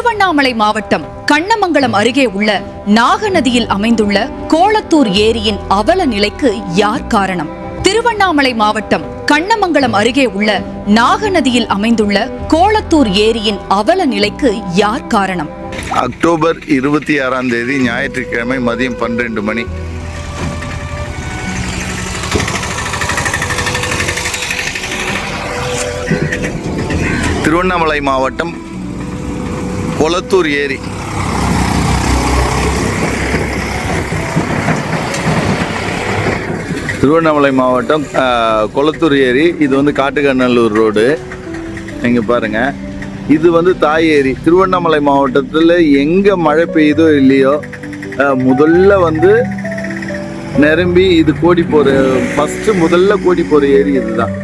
திருவண்ணாமலை மாவட்டம் கண்ணமங்கலம் அருகே உள்ள நாகநதியில் அமைந்துள்ள கோலத்தூர் ஏரியின் அவல நிலைக்கு யார் காரணம்? திருவண்ணாமலை மாவட்டம் கண்ணமங்கலம் அருகே உள்ள நாகநதியில் அமைந்துள்ள கோலத்தூர் ஏரியின் அவல நிலைக்கு யார் காரணம்? அக்டோபர் இருபத்தி ஆறாம் தேதி ஞாயிற்றுக்கிழமை மதியம் பன்னிரண்டு மணி. திருவண்ணாமலை மாவட்டம் கொளத்தூர் ஏரி. திருவண்ணாமலை மாவட்டம் கொளத்தூர் ஏரி. இது வந்து காட்டுக்கண்ணல்லூர் ரோடு. நீங்கள் பாருங்கள் இது வந்து தாய் ஏரி. திருவண்ணாமலை மாவட்டத்தில் எங்கே மழை பெய்யுதோ இல்லையோ முதல்ல வந்து நிரம்பி இது கோடி போகிற ஃபஸ்ட்டு முதல்ல கோடி போகிற ஏரி இதுதான்.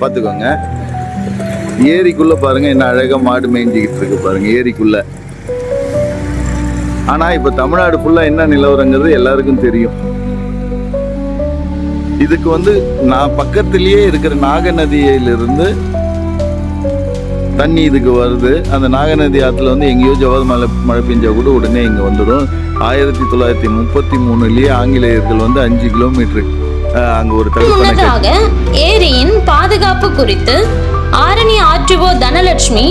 பார்த்துக்கோங்க. ஏரிக்குள்ளே பாருங்க என்ன அழகாக மாடு மேய்ஞ்சிக்கிட்டு இருக்கு பாருங்க ஏரிக்குள்ளே. ஆனால் இப்போ தமிழ்நாடு ஃபுல்லாக என்ன நிலவரங்கிறது எல்லாருக்கும் தெரியும். இதுக்கு வந்து நான் பக்கத்திலேயே இருக்கிற நாகநதியிலிருந்து தண்ணி இதுக்கு வருது. அந்த நாகநதி ஆற்றுல வந்து எங்கேயோ ஜவாது மழை மழை பெஞ்சா கூட உடனே இங்கே வந்துடும். ஆயிரத்தி தொள்ளாயிரத்தி முப்பத்தி மூணுலேயே ஆங்கிலேயர்கள் வந்து அஞ்சு கிலோமீட்டர் அங்கே ஒரு தடுப்பணை ஏரியின் பாதுகாப்பு குறித்து ஆரணி ஆர்டிஓ தனலட்சுமி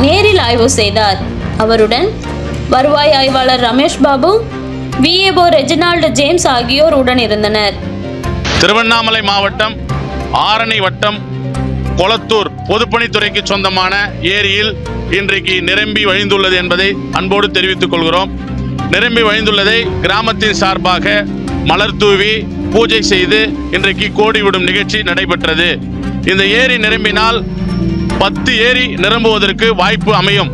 நேரில் ஆய்வு செய்தார். அவருடன் வருவாய் ஆய்வாளர் Ramesh Babu VAO Reginald James ஆகியோர் உடன் இருந்தனர் திருவண்ணாமலை மாவட்டம் ஆரணி வட்டம் கொளத்தூர் பொதுப்பணித்துறைக்கு சொந்தமான ஏரியில் இன்றைக்கு நிரம்பி வழிந்துள்ளது என்பதை அன்போடு தெரிவித்துக் கொள்கிறோம். நிரம்பி வழிந்துள்ளதை கிராமத்தின் சார்பாக மலர் தூவி பூஜை செய்து இன்றைக்கு கோடி விடும் நிகழ்ச்சி நடைபெற்றது. இந்த ஏரி நிரம்பினால் பத்து ஏரி நிரம்புவதற்கு வாய்ப்பு அமையும்.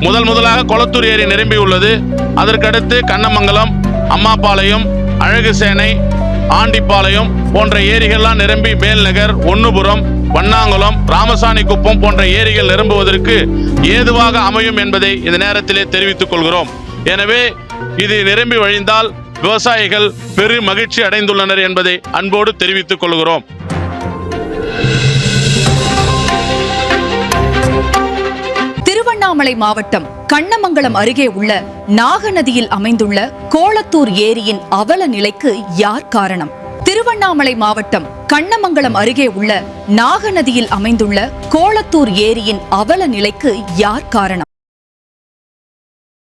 முதல் முதலாக கொளத்தூர் ஏரி நிரம்பி உள்ளது அதற்கடுத்து கண்ணமங்கலம் அம்மாபாளையம் அழகுசேனை ஆண்டிப்பாளையம் போன்ற ஏரிகள்லாம் நிரம்பி மேல்நகர் ஒன்னுபுரம் வண்ணாங்குளம் ராமசாணி குப்பம் போன்ற ஏரிகள் நிரம்புவதற்கு ஏதுவாக அமையும் என்பதை இந்த நேரத்திலே தெரிவித்துக் கொள்கிறோம். எனவே இது நிரம்பி வழிந்தால் விவசாயிகள் பெரு மகிழ்ச்சி அடைந்துள்ளனர் என்பதை அன்போடு தெரிவித்துக் கொள்கிறோம். திருவண்ணாமலை மாவட்டம் கண்ணமங்கலம் அருகே உள்ள நாகநதியில் அமைந்துள்ள கோலத்தூர் ஏரியின் அவல நிலைக்கு யார் காரணம்? திருவண்ணாமலை மாவட்டம் கண்ணமங்கலம் அருகே உள்ள நாகநதியில் அமைந்துள்ள கோலத்தூர் ஏரியின் அவல நிலைக்கு யார் காரணம்?